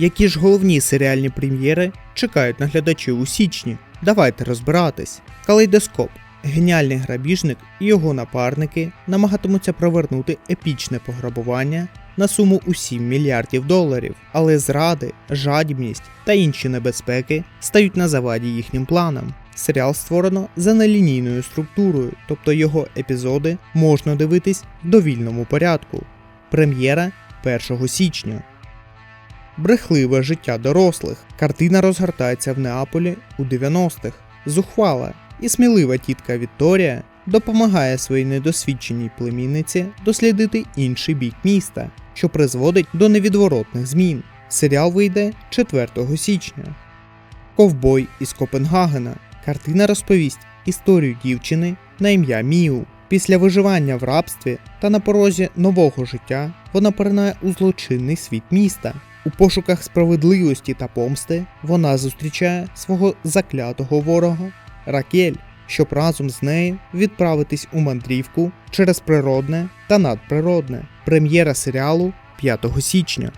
Які ж головні серіальні прем'єри чекають на глядачів у січні? Давайте розбиратись. Калейдоскоп. Геніальний грабіжник і його напарники намагатимуться провернути епічне пограбування на суму у 7 мільярдів доларів, але зради, жадібність та інші небезпеки стають на заваді їхнім планам. Серіал створено за нелінійною структурою, тобто його епізоди можна дивитись в довільному порядку. Прем'єра 1 січня. Брехливе життя дорослих. Картина розгортається в Неаполі у 90-х. Зухвала і смілива тітка Вікторія допомагає своїй недосвідченій племінниці дослідити інший бік міста, що призводить до невідворотних змін. Серіал вийде 4 січня. Ковбой із Копенгагена. Картина розповість історію дівчини на ім'я Міу. Після виживання в рабстві та на порозі нового життя вона поринає у злочинний світ міста. У пошуках справедливості та помсти вона зустрічає свого заклятого ворога Ракель, щоб разом з нею відправитись у мандрівку через природне та надприродне. Прем'єра серіалу 5 січня.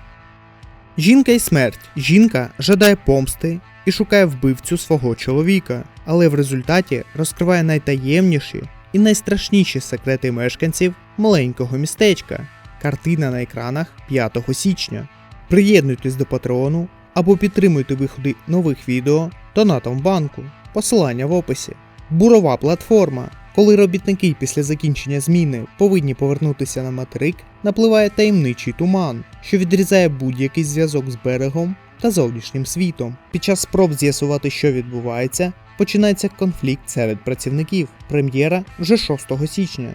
Жінка і смерть. Жінка жадає помсти і шукає вбивцю свого чоловіка, але в результаті розкриває найтаємніші і найстрашніші секрети мешканців маленького містечка. Картина на екранах 5 січня. Приєднуйтесь до патреону або підтримуйте виходи нових відео донатом в банку. Посилання в описі. Бурова платформа. Коли робітники після закінчення зміни повинні повернутися на материк, напливає таємничий туман, що відрізає будь-який зв'язок з берегом та зовнішнім світом. Під час спроб з'ясувати, що відбувається, починається конфлікт серед працівників. Прем'єра вже 6 січня.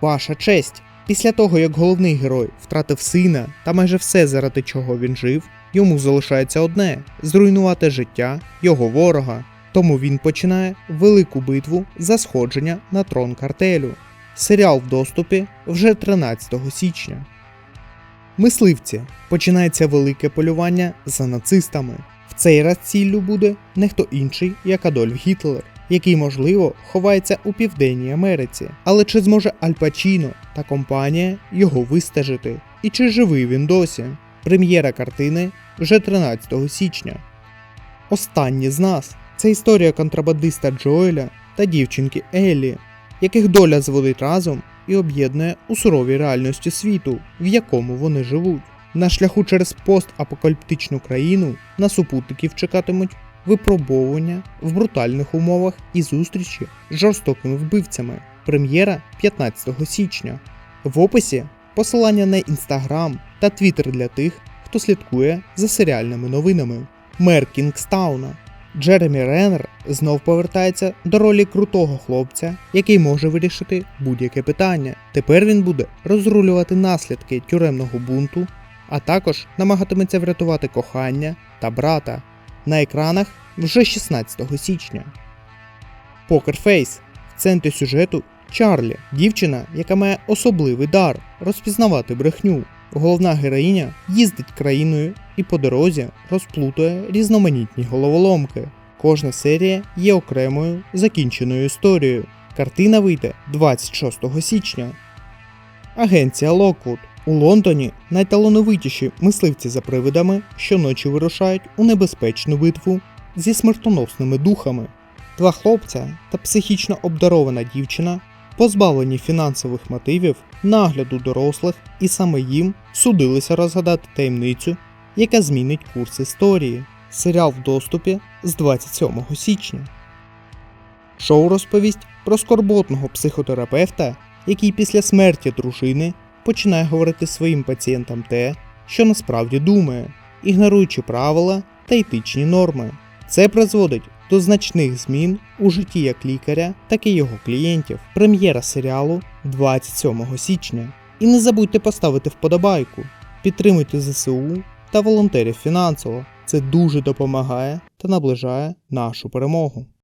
Ваша честь. Після того, як головний герой втратив сина та майже все, заради чого він жив, йому залишається одне зруйнувати життя його ворога. Тому він починає велику битву за сходження на трон картелю. Серіал в доступі вже 13 січня. Мисливці починається велике полювання за нацистами. В цей раз ціллю буде не хто інший, як Адольф Гітлер, який, можливо, ховається у Південній Америці. Але чи зможе Аль Пачіно та компанія його вистежити? І чи живий він досі? Прем'єра картини вже 13 січня. Останні з нас це історія контрабандиста Джоеля та дівчинки Еллі, яких доля зводить разом і об'єднує у суровій реальності світу, в якому вони живуть. На шляху через постапокаліптичну країну на супутників чекатимуть випробовування в брутальних умовах і зустрічі з жорстокими вбивцями. Прем'єра 15 січня. В описі посилання на інстаграм та твіттер для тих, хто слідкує за серіальними новинами. Мер Кінгстауна Джеремі Реннер знов повертається до ролі крутого хлопця, який може вирішити будь-яке питання. Тепер він буде розрулювати наслідки тюремного бунту, а також намагатиметься врятувати кохання та брата. На екранах вже 16 січня. Покерфейс в центрі сюжету Чарлі, дівчина, яка має особливий дар розпізнавати брехню. Головна героїня їздить країною і по дорозі розплутує різноманітні головоломки. Кожна серія є окремою закінченою історією. Картина вийде 26 січня. Агенція Локвуд у Лондоні найталановитіші мисливці за привидами щоночі вирушають у небезпечну битву зі смертоносними духами. Два хлопця та психічно обдарована дівчина позбавлені фінансових мотивів, нагляду дорослих, і саме їм судилося розгадати таємницю, яка змінить курс історії. Серіал в доступі з 27 січня. Шоу розповість про скорботного психотерапевта, який після смерті дружини починає говорити своїм пацієнтам те, що насправді думає, ігноруючи правила та етичні норми. Це призводить до значних змін у житті як лікаря, так і його клієнтів. Прем'єра серіалу 27 січня. І не забудьте поставити вподобайку, підтримуйте ЗСУ та волонтерів фінансово. Це дуже допомагає та наближає нашу перемогу.